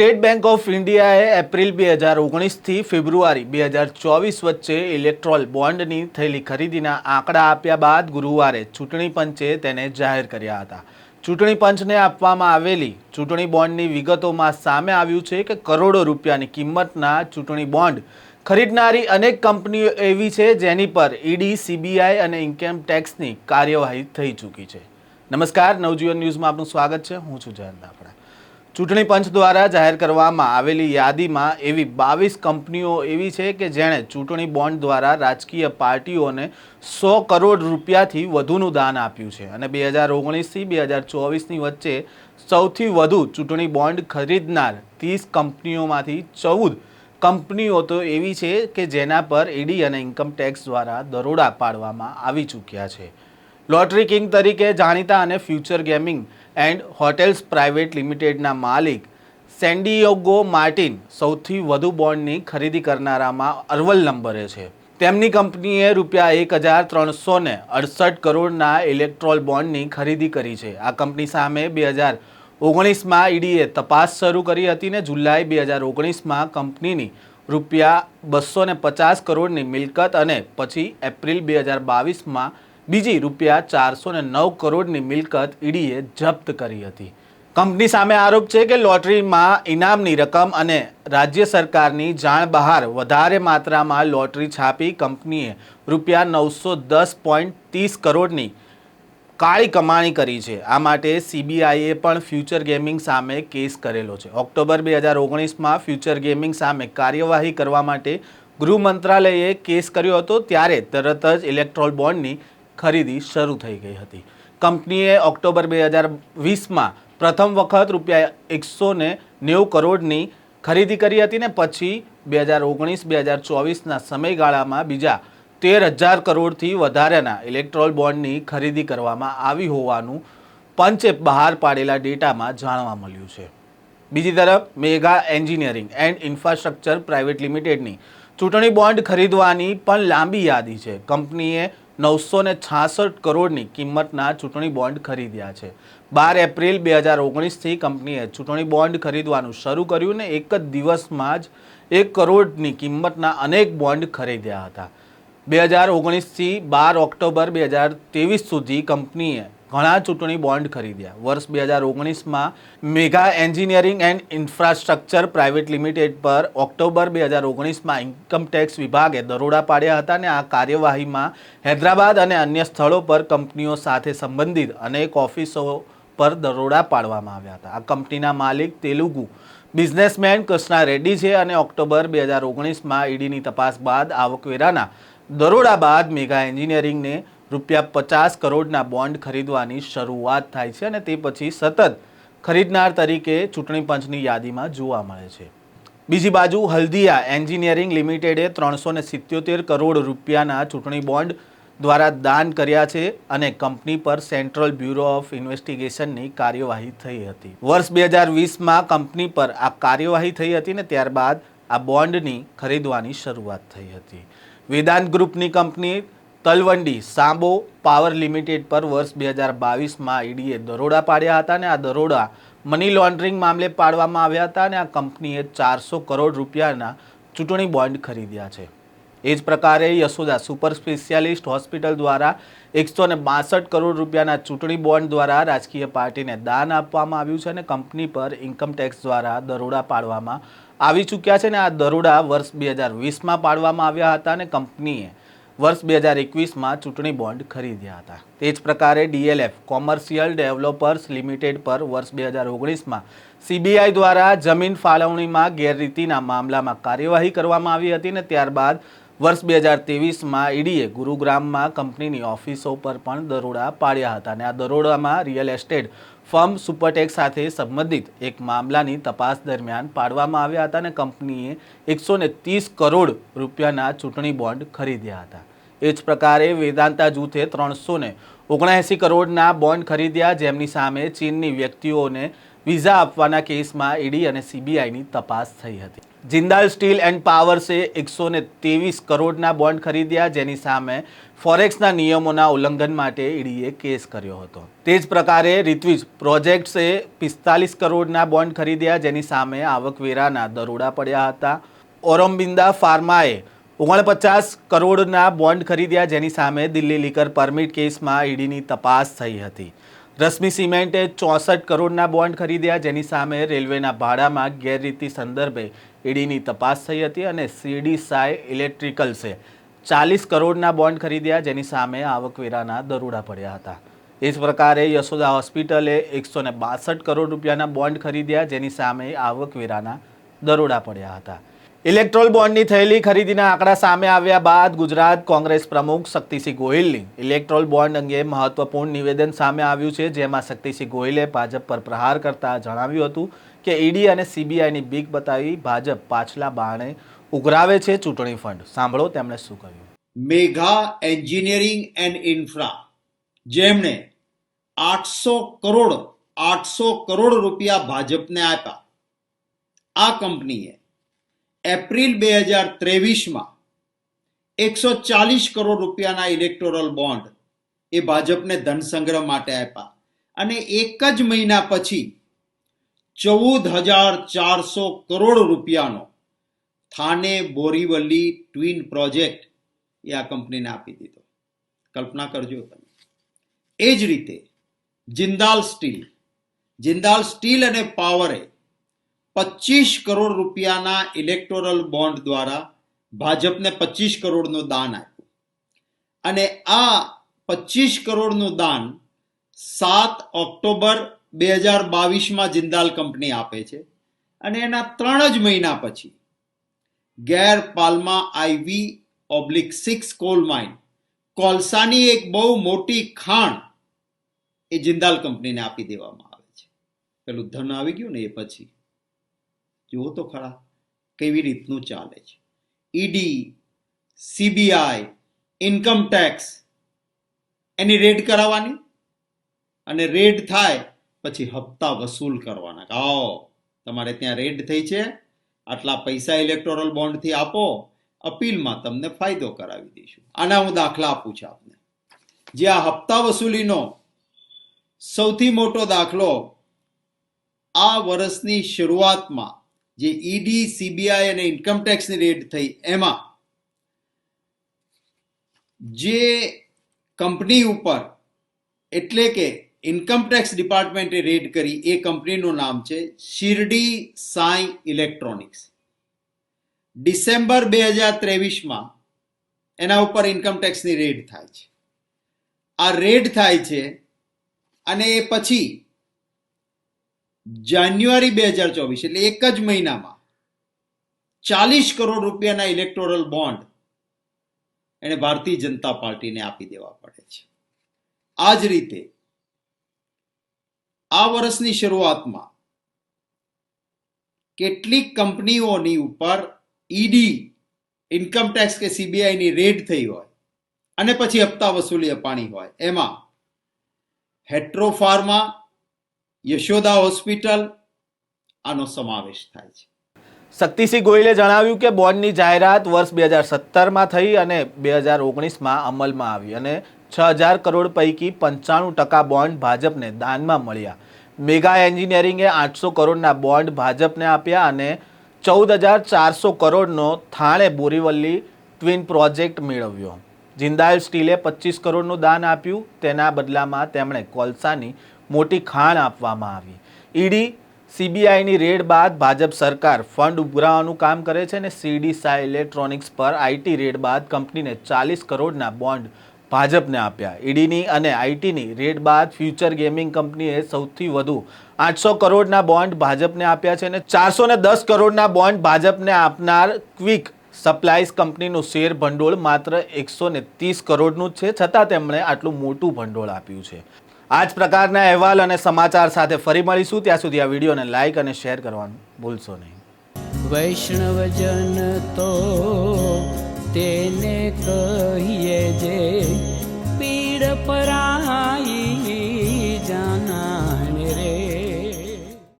State bank of ઇન્ડિયાએ April બે હજાર ઓગણીસથી ફેબ્રુઆરી બે હજાર ચોવીસ વચ્ચે ઇલેક્ટ્રોલ બોન્ડની થયેલી ખરીદીના આંકડા આપ્યા બાદ ગુરુવારે ચૂંટણી પંચે તેને જાહેર કર્યા હતા. ચૂંટણી પંચને આપવામાં આવેલી ચૂંટણી બોન્ડની વિગતોમાં સામે આવ્યું છે કે કરોડો રૂપિયાની કિંમતના ચૂંટણી બોન્ડ ખરીદનારી અનેક કંપનીઓ એવી છે જેની પર ઈડી, સીબીઆઈ અને ઇન્કમ ટેક્સની કાર્યવાહી થઈ ચૂકી છે. નમસ્કાર, નવજીવન ન્યૂઝમાં આપનું સ્વાગત છે. હું છું જયંત દાફડા. ચૂંટણી પંચ દ્વારા જાહેર કરવામાં આવેલી યાદીમાં એવી બાવીસ કંપનીઓ એવી છે કે જેણે ચૂંટણી બોન્ડ દ્વારા રાજકીય પાર્ટીઓને સો કરોડ રૂપિયાથી વધુનું દાન આપ્યું છે. અને બે હજાર ઓગણીસથી બે હજાર ચોવીસની વચ્ચે સૌથી વધુ ચૂંટણી બોન્ડ ખરીદનાર ત્રીસ કંપનીઓમાંથી ચૌદ કંપનીઓ તો એવી છે કે જેના પર ઈડી અને ઇન્કમટેક્સ દ્વારા દરોડા પાડવામાં આવી ચૂક્યા છે. લોટરી કિંગ તરીકે જાણીતા અને future gaming and hotels private લિમિટેડના માલિક સેન્ડિયોગો માર્ટિન સૌથી વધુ બોન્ડની ખરીદી કરનારામાં અરવલ નંબરે છે. તેમની કંપનીએ રૂપિયા એક હજાર ત્રણસો ને અડસઠ કરોડના ઇલેક્ટ્રોલ બોન્ડની ખરીદી કરી છે. આ કંપની સામે બે હજાર ઓગણીસમાં ઈડીએ તપાસ શરૂ કરી હતી ને જુલાઈ બે હજાર ઓગણીસમાં કંપનીની રૂપિયા બસો પચાસ કરોડની મિલકત અને પછી એપ્રિલ બે હજાર બાવીસમાં બીજી રૂપિયા ચારસો ને નવ કરોડની મિલકત ઈડીએ જપ્ત કરી હતી. કંપની સામે આરોપ છે કે લોટરીમાં ઇનામની રકમ અને રાજ્ય સરકારની જાણ બહાર વધારે માત્રામાં લોટરી છાપી કંપનીએ રૂપિયા નવસો દસ પોઈન્ટ ત્રીસ કરોડની કાળી કમાણી કરી છે. આ માટે સીબીઆઈએ પણ ફ્યુચર ગેમિંગ સામે કેસ કરેલો છે. ઓક્ટોબર બે હજાર ઓગણીસમાં ફ્યુચર ગેમિંગ સામે કાર્યવાહી કરવા માટે ગૃહ મંત્રાલયે કેસ કર્યો હતો, ત્યારે તરત જ ઇલેક્ટ્રોલ બોન્ડની ખરીદી શરૂ થઈ ગઈ હતી. કંપનીએ ઓક્ટોબર બે હજાર વીસમાં પ્રથમ વખત રૂપિયા એકસો ને નેવું કરોડની ખરીદી કરી હતી ને પછી બે હજાર ઓગણીસ, બે હજાર ચોવીસના સમયગાળામાં બીજા તેર હજાર કરોડથી વધારેના ઇલેક્ટ્રોલ બોન્ડની ખરીદી કરવામાં આવી હોવાનું પંચે બહાર પાડેલા ડેટામાં જાણવા મળ્યું છે. બીજી તરફ, mega engineering and infrastructure private લિમિટેડની ચૂંટણી બોન્ડ ખરીદવાની પણ લાંબી યાદી છે. કંપનીએ નવસો ને છાસઠ કરોડની કિંમતના ચૂંટણી બોન્ડ ખરીદ્યા છે. બાર એપ્રિલ બે હજાર ઓગણીસથી કંપનીએ ચૂંટણી બોન્ડ ખરીદવાનું શરૂ કર્યું ને એક જ દિવસમાં જ એક કરોડની કિંમતના અનેક બોન્ડ ખરીદ્યા હતા. બે હજાર ઓગણીસથી બાર ઓક્ટોબર બે હજાર ત્રેવીસ સુધી કંપનીએ ઘણા ચૂંટણી બોન્ડ ખરીદ્યા. વર્ષ બે હજાર ઓગણીસમાં mega engineering and infrastructure private limited પર ઓક્ટોબર બે હજાર ઓગણીસમાં ઇન્કમટેક્સ વિભાગે દરોડા પાડ્યા હતા અને આ કાર્યવાહીમાં હૈદરાબાદ અને અન્ય સ્થળો પર કંપનીઓ સાથે સંબંધિત અનેક ઓફિસો પર દરોડા પાડવામાં આવ્યા હતા. આ કંપનીના માલિક તેલુગુ બિઝનેસમેન કૃષ્ણા રેડ્ડી છે અને ઓક્ટોબર બે હજાર ઓગણીસમાં ઈડીની તપાસ બાદ આવકવેરાના દરોડા બાદ મેગા એન્જિનિયરિંગને રૂપિયા પચાસ કરોડના બોન્ડ ખરીદવાની શરૂઆત થાય છે અને તે પછી સતત ખરીદનાર તરીકે ચૂંટણી પંચની યાદીમાં જોવા મળે છે. બીજી બાજુ હલ્દિયા એન્જિનિયરિંગ લિમિટેડે ત્રણસો ને કરોડ રૂપિયાના ચૂંટણી બોન્ડ દ્વારા દાન કર્યા છે અને કંપની પર સેન્ટ્રલ બ્યુરો ઓફ ઇન્વેસ્ટિગેશનની કાર્યવાહી થઈ હતી. વર્ષ બે હજાર વીસમાં કંપની પર આ કાર્યવાહી થઈ હતી ને ત્યારબાદ આ બોન્ડની ખરીદવાની શરૂઆત થઈ હતી. વેદાંત ગ્રુપની company Talwandi Sabo power limited પર વર્ષ બે હજાર બાવીસમાં ઈડીએ દરોડા પાડ્યા હતા અને આ દરોડા મની લોન્ડરિંગ મામલે પાડવામાં આવ્યા હતા અને આ કંપનીએ ચારસો કરોડ રૂપિયાના ચૂંટણી બોન્ડ ખરીદ્યા છે. એ જ પ્રકારે યશોદા સુપર સ્પેશિયાલિસ્ટ હોસ્પિટલ દ્વારા એકસો ને બાસઠ કરોડ રૂપિયાના ચૂંટણી બોન્ડ દ્વારા રાજકીય પાર્ટીને દાન આપવામાં આવ્યું છે અને કંપની પર ઇન્કમટેક્સ દ્વારા દરોડા પાડવામાં આવી ચૂક્યા છે અને આ દરોડા વર્ષ બે હજાર વીસમાં પાડવામાં આવ્યા હતા અને કંપનીએ વર્ષ બે હજાર એકવીસમાં ચૂંટણી બોન્ડ ખરીદ્યા હતા. તે જ પ્રકારે ડીએલએફ કોમર્શિયલ ડેવલપર્સ લિમિટેડ પર વર્ષ બે હજાર ઓગણીસમાં સીબીઆઈ દ્વારા જમીન ફાળવણીમાં ગેરરીતિના મામલામાં કાર્યવાહી કરવામાં આવી હતી ને ત્યારબાદ વર્ષ બે હજાર ત્રેવીસમાં ઈડીએ ગુરુગ્રામમાં કંપનીની ઓફિસો પર પણ દરોડા પાડ્યા હતા અને આ દરોડામાં રિયલ એસ્ટેટ ફર્મ સુપરટેક સાથે સંબંધિત એક મામલાની તપાસ દરમિયાન પાડવામાં આવ્યા હતા અને કંપનીએ એકસો ત્રીસ કરોડ રૂપિયાના ચૂંટણી બોન્ડ ખરીદ્યા હતા. એ જ પ્રકારે વેદાંતા જૂથે ત્રણસો ને ઓગણએંસી કરોડના બોન્ડ ખરીદ્યા, જેમની સામે ચીનની વ્યક્તિઓને વિઝા આપવાના કેસમાં ઈડી અને સીબીઆઈની તપાસ થઈ હતી. જિંદાલ સ્ટીલ એન્ડ પાવર્સે એકસો ને ત્રેવીસ કરોડના બોન્ડ ખરીદ્યા, જેની સામે ફોરેક્સના નિયમોના ઉલ્લંઘન માટે ઈડીએ કેસ કર્યો હતો. તે જ પ્રકારે રિત્વિજ પ્રોજેક્ટ્સે પિસ્તાલીસ કરોડના બોન્ડ ખરીદ્યા, જેની સામે આવકવેરાના દરોડા પડ્યા હતા. ઓરમબિંદા ફાર્માએ ઓગણપચાસ કરોડના બોન્ડ ખરીદ્યા જેની સામે દિલ્હી લીકર પરમિટ કેસમાં ઈડીની તપાસ થઈ હતી. રશ્મિ સિમેન્ટે ચોસઠ કરોડના બોન્ડ ખરીદ્યા જેની સામે રેલવેના ભાડામાં ગેરરીતિ સંદર્ભે ઈડીની તપાસ થઈ હતી અને સીડી સાય ઇલેક્ટ્રિકલ્સે ચાલીસ કરોડના બોન્ડ ખરીદ્યા જેની સામે આવકવેરાના દરોડા પડ્યા હતા. એ જ પ્રકારે યશોદા હોસ્પિટલે એકસો ને બાસઠ કરોડ રૂપિયાના બોન્ડ ખરીદ્યા જેની સામે આવકવેરાના દરોડા પડ્યા હતા. ઇલેક્ટ્રોલ બોન્ડની થયેલી ખરીદીના આંકડા સામે આવ્યા બાદ ગુજરાત કોંગ્રેસ પ્રમુખ શક્તિસિંહ ગોહિલની ઇલેક્ટ્રોલ બોન્ડ અંગે મહત્વપૂર્ણ નિવેદન સામે આવ્યું છે, જેમાં શક્તિસિંહ ગોહિલે ભાજપ પર પ્રહાર કરતા જણાવ્યું હતું કે ઈડી અને સીબીઆઈની બીક બતાવી ભાજપ પાછલા બાણે ઉઘરાવે છે ચૂંટણી ફંડ. સાંભળો તેમણે શું કહ્યું. મેઘા એન્જિનિયરિંગ એન્ડ ઇન્ફ્રા, જેમણે આઠસો કરોડ આઠસો કરોડ રૂપિયા ભાજપને આપ્યા. આ કંપનીએ એપ્રિલ બે હજાર ત્રેવીસમાં એકસો ચાલીસ કરોડ રૂપિયાના ઇલેક્ટોરલ બોન્ડ એ ભાજપને ધન સંગ્રહ માટે આપ્યા. અને એક જ મહિના પછી ચૌદ હજાર ચારસો કરોડ રૂપિયાનો થાને બોરીવલી ટ્વિન પ્રોજેક્ટ એ આ કંપનીને આપી દીધો. કલ્પના કરજો તમે. એ જ રીતે જિંદાલ સ્ટીલ જિંદાલ સ્ટીલ અને પાવરે પચીસ કરોડ રૂપિયાના ઇલેક્ટોરલ બોન્ડ દ્વારા ભાજપને પચીસ કરોડનું દાન આપ્યું. અને આ પચીસ કરોડનું દાન સાત ઓક્ટોબર બે હજાર બાવીસમાં જિંદાલ કંપની આપે છે. અને એના ત્રણ જ મહિના પછી Gare Palma IV oblique six coal mine કોલસાની એક બહુ મોટી ખાણ એ જિંદાલ કંપનીને આપી દેવામાં આવે છે. પેલું ધન આવી ગયું ને એ પછી જુઓ તો ખરા, કેવી રીતનું ચાલે છે. ઈડી, સીબીઆઈ, ઇન્કમ ટેક્સ, એની રેડ કરાવવાની અને રેડ થાય પછી હપ્તા વસૂલ કરવાના. આવો, તમારે ત્યાં રેડ થઈ છે, આટલા પૈસા ઇલેક્ટોરલ બોન્ડથી આપો, અપીલમાં તમને ફાયદો કરાવી દઈશું. આના હું દાખલા આપું છું આપને. જે આ હપ્તા વસૂલીનો સૌથી મોટો દાખલો આ વર્ષની શરૂઆતમાં જે ઈડી સીબીઆઈ અને ઇન્કમટેક્સની રેડ થઈ, એમાં જે કંપની ઉપર એટલે કે ઇન્કમટેક્સ ડિપાર્ટમેન્ટે રેડ કરી, એ કંપનીનું નામ છે શિરડી સાંઈ ઇલેક્ટ્રોનિક્સ ડિસેમ્બર બે હજાર ત્રેવીસમાં એના ઉપર ઇન્કમટેક્સની રેડ થાય છે. આ રેડ થાય છે અને એ પછી જાન્યુઆરી બે હજાર ચોવીસ, એટલે એક જ મહિનામાં ચાલીસ કરોડ રૂપિયાના ઇલેક્ટોરલ બોન્ડ એને ભારતીય જનતા પાર્ટીને આપી દેવા પડે છે. આ જ રીતે આ વર્ષની શરૂઆતમાં કેટલીક કંપનીઓની ઉપર ઈડી ઇન્કમટેક્સ કે સીબીઆઈની રેડ થઈ હોય અને પછી હપ્તા વસૂલી અપાણી હોય. એમાં હેટ્રો ફાર્મા યશોદા હોસ્પિટલ, આનો સમાવેશ થાય છે. શક્તિસિંહ ગોયલે જણાવ્યું કે બોન્ડની જાહેરાત વર્ષ બે હજાર સત્તરમાં થઈ અને બે હજાર ઓગણીસમાં અમલમાં આવી અને છ હજાર કરોડ પૈકી પંચાણું ટકા બોન્ડ ભાજપને દાનમાં મળ્યા. મેગા એન્જિનિયરિંગે આઠસો કરોડના બોન્ડ ભાજપને આપ્યા અને ચૌદ હજાર ચારસો કરોડનો થાણે બોરીવલ્લી ટ્વિન પ્રોજેક્ટ મેળવ્યો. જિંદાલ સ્ટીલે પચીસ કરોડનું દાન આપ્યું. તેના બદલામાં તેમણે કોલસાની મોટી ખાણ આપવામાં આવી. ઈડી, સીબીઆઈની રેડ બાદ ભાજપ સરકાર ફંડ ઉઘરાવવાનું કામ કરે છે અને સીડી સાય ઇલેક્ટ્રોનિક્સ પર આઈટી રેડ બાદ કંપનીને ચાલીસ કરોડના બોન્ડ ભાજપને આપ્યા. ઈડીની અને આઈટીની રેડ બાદ ફ્યુચર ગેમિંગ કંપનીએ સૌથી વધુ આઠસો કરોડના બોન્ડ ભાજપને આપ્યા છે અને ચારસો દસ કરોડના બોન્ડ ભાજપને આપનાર ક્વિક સપ્લાઈઝ કંપનીનું શેર ભંડોળ માત્ર એકસો ને ત્રીસ કરોડનું જ છે, છતાં તેમણે આટલું મોટું ભંડોળ આપ્યું છે. આ જ પ્રકારના અહેવાલ અને સમાચાર સાથે ફરી મળીશું. ત્યાં સુધી આ વિડીયોને લાઇક અને શેર કરવાનું ભૂલશો નહીં. વૈષ્ણવજન તો તેને કહીએ જે પીડ પરાઈ